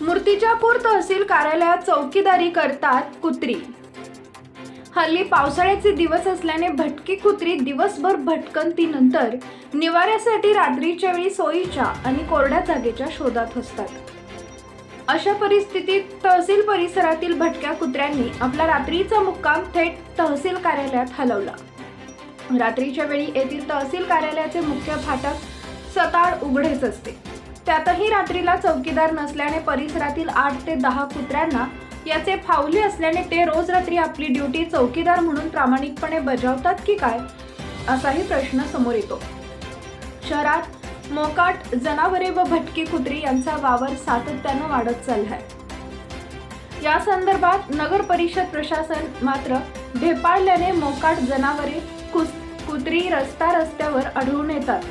मूर्तिजापूर तहसील कार्यालयात चौकीदारी करतात कुत्री. हल्ली पावसाळ्याचे दिवस असल्याने भटकी कुत्री दिवसभर भटकंतीनंतर निवाऱ्यासाठी रात्रीच्या वेळी सोयीच्या आणि कोरड्या जागेच्या शोधात असतात. अशा परिस्थितीत तहसील परिसरातील भटक्या कुत्र्यांनी आपला रात्रीचा मुक्काम थेट तहसील कार्यालयात हलवला. रात्रीच्या वेळी येथील तहसील कार्यालयाचे मुख्य फाटक सताळ उघडेच असते. त्यातही रात्रीला चौकीदार नसल्याने परिसरातील आठ ते दहा कुत्र्यांना याचे फावले असल्याने ते रोज रात्री आपली ड्युटी चौकीदार म्हणून प्रामाणिकपणे बजावतात की काय? असाही प्रश्न समोर येतो. शहरात मोकाट जनावरे व भटकी कुत्री यांचा वावर सातत्यानं वाढत चाललाय. या संदर्भात नगर परिषद प्रशासन मात्र ढेपाळल्याने मोकाट जनावरे कुस कुत्री रस्ता रस्त्यावर आढळून येतात.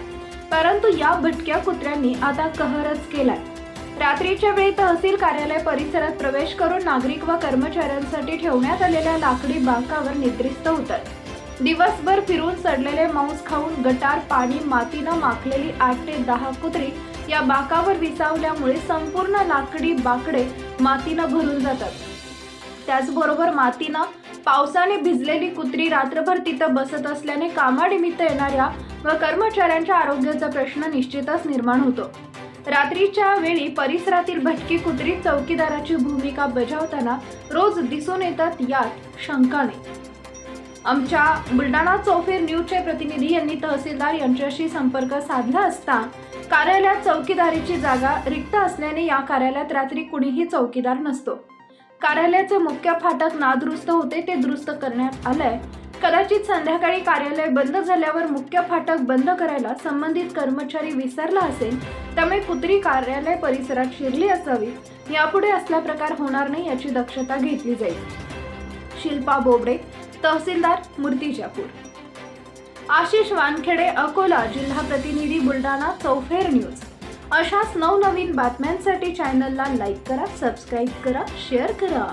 परंतु या भटक्या कुत्र्यांनी आता कहरच केलाय. रात्रीच्या वेळी तहसील कार्यालय परिसरात प्रवेश करून नागरिक व कर्मचाऱ्यांसाठी ठेवण्यात आलेल्या लाकडी बाकावर निद्रिस्त होतात. दिवसभर फिरून सडलेले मांस खाऊन गटार पाणी मातीनं माखलेली आठ ते दहा कुत्री या बाकावर विसावल्यामुळे संपूर्ण लाकडी बाकडे मातीनं भरून जातात. त्याचबरोबर मातीनं पावसाने भिजलेली कुत्री रात्रभर तिथं बसत असल्याने कामानिमित्त येणाऱ्या व कर्मचाऱ्यांच्या आरोग्याचा प्रश्न निश्चितच निर्माण होतो. रात्रीच्या वेळी परिसरातील भटकी कुत्री चौकीदाराची भूमिका बजावताना रोज दिसून येतात यात शंका नाही आमच्या बुलढाणा चौफेर न्यूजचे प्रतिनिधी यांनी तहसीलदार यांच्याशी संपर्क साधला असता कार्यालयात चौकीदारीची जागा रिक्त असल्याने या कार्यालयात रात्री कुणीही चौकीदार नसतो. कार्यालयाचे मुख्य फाटक नादुरुस्त होते ते दुरुस्त करण्यात आलंय. कदाचित संध्याकाळी कार्यालय बंद झाल्यावर मुख्य फाटक बंद करायला संबंधित कर्मचारी विसरला असेल त्यामुळे कुत्री कार्यालय परिसरात शिरली असावी. यापुढे असला प्रकार होणार नाही याची दक्षता घेतली जाईल. शिल्पा बोबडे तहसीलदार मूर्तिजापूर. आशिष वानखेडे अकोला जिल्हा प्रतिनिधी बुलढाणा चौफेर न्यूज. अशाच नवनवीन बातम्यांसाठी चॅनलला लाईक करा सबस्क्राईब करा शेअर करा.